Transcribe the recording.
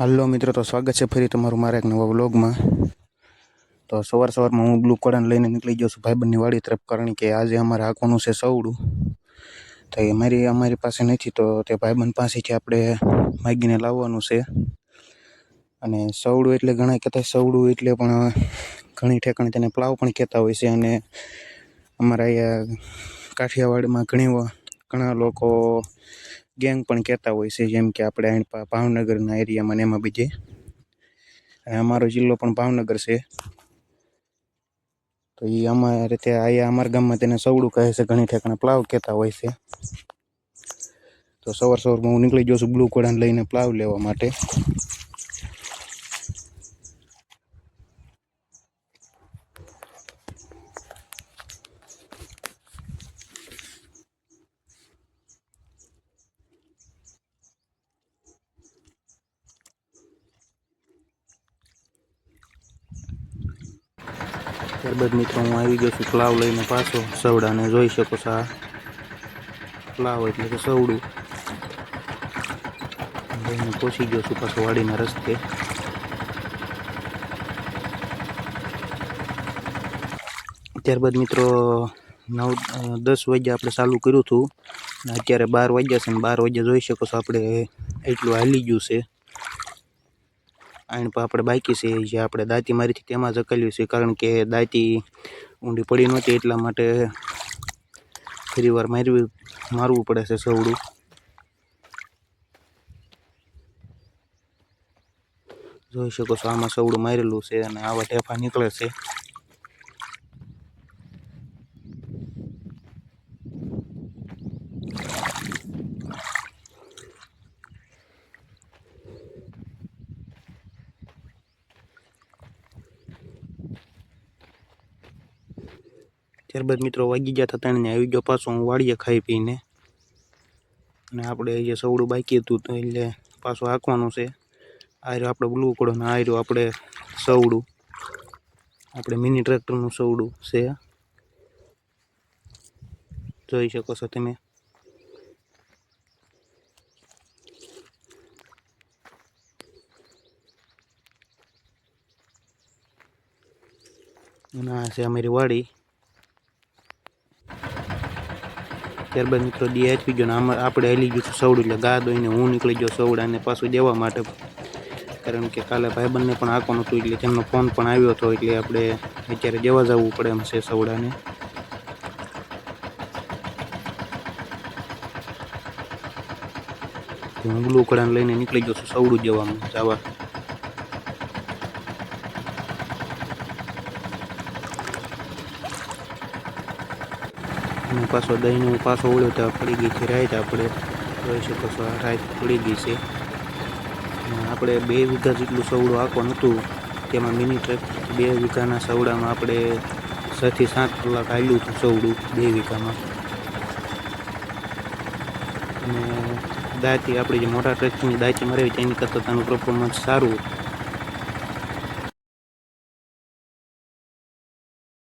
હાલો મિત્રો, તો સ્વાગત છે ફરી તમારું મારા એક નવા વ્લોગમાં. તો સવાર સવારમાં હું બ્લુ કોડાને લઈને નીકળી ગયો છું ભાઈબંધની વાડી તરફ, કારણ કે આજે અમારે હાંકવાનું છે સવડું. તો એ મારી, અમારી પાસે નથી, તો તે ભાઈબંધ પાસેથી આપણે માગીને લાવવાનું છે. અને સવડું એટલે ઘણા કહેતા સવડું એટલે પણ ઘણી ઠેકાણે તેને પ્લાવ પણ કહેતા હોય છે. અને અમારા અહીંયા કાઠિયાવાડમાં ઘણી ઘણા લોકો ગેંગ પણ કહેતા હોય છે, જેમ કે આપણે ભાવનગરના એરિયામાં ને એમાં બીજે અને અમારો જિલ્લો પણ ભાવનગર છે. તો એ અમારે ત્યાં અહીંયા અમારા ગામમાં તેને સવડું કહે છે, ઘણી ઠેકાણે પ્લાવ કહેતા હોય છે. તો સવાર સવારમાં હું નીકળી ગયો છું બ્લુ કોડાને લઈને પ્લાવ લેવા માટે. ત્યારબાદ મિત્રો, હું આવી ગયો છું પ્લાવ લઈને પાછો. સવડાને જોઈ શકો છો આ પ્લાવ એટલે કે સવડું. લઈને પહોંચી ગયો છું પાછો વાડીના રસ્તે. ત્યારબાદ મિત્રો, નવ, દસ વાગ્યા આપણે ચાલુ કર્યું હતું. અત્યારે બાર વાગ્યા છે ને બાર વાગ્યા જોઈ શકો છો આપણે, એટલું હાલી ગયું છે. આણ આપણે બાકી છે, જે આપણે દાંતી મારીથી તેમાં જ છે, કારણ કે દાંતી ઊંડી પડી નહોતી, એટલા માટે ફરી વાર મારવી, મારવું પડે છે સવડું. જોઈ શકો છો, આમાં સવડું મારેલું છે અને આવા ટેફા નીકળે છે. ત્યારબાદ મિત્રો વાગી ગયા હતા ત્રણને આવી ગયો પાછો હું વાળીએ ખાઈ પીને. અને આપણે જે સવડું બાકી હતું તો એટલે પાછું હાંકવાનું છે. આ રહ્યો આપણે બ્લુ કોડો ને આ આપણે સવડું. આપણે મિની ટ્રેક્ટરનું સવડું છે. જોઈ શકો છો તમે. અને આ છે અમારી વાડી. ત્યારબાદ મિત્રો દી આપી ગયો ને આમાં આપણે હાલી ગયું સવડું, એટલે ગા દોઈને હું નીકળી ગયો સવડાને પાછું દેવા માટે. કારણ કે કાલે ભાઈબંધને પણ આપવાનું હતું એટલે તેમનો ફોન પણ આવ્યો હતો, એટલે આપણે અત્યારે દેવા જવું પડે એમ છે સવડાને. હું બ્લુ કડાને લઈને નીકળી ગયો છું સવડું જવામાં જવા. અને પાછો દહીંને હું પાછો ઉડ્યો તો પડી ગઈ છે રાઈત આપણે. જોઈ શકો છો રાઈત પડી ગઈ છે. આપણે બે વીઘા જેટલું સવડું આખવાનું હતું તેમાં મિની ટ્રેક બે વીઘાના સવડામાં આપણે છથી સાત કલાક આવ્યું હતું સવડું બે વીઘામાં. અને દાંતી, આપણી જે મોટા ટ્રેકની દાંતી મરાવી તેની કરતાં તેનું પરફોર્મન્સ સારું.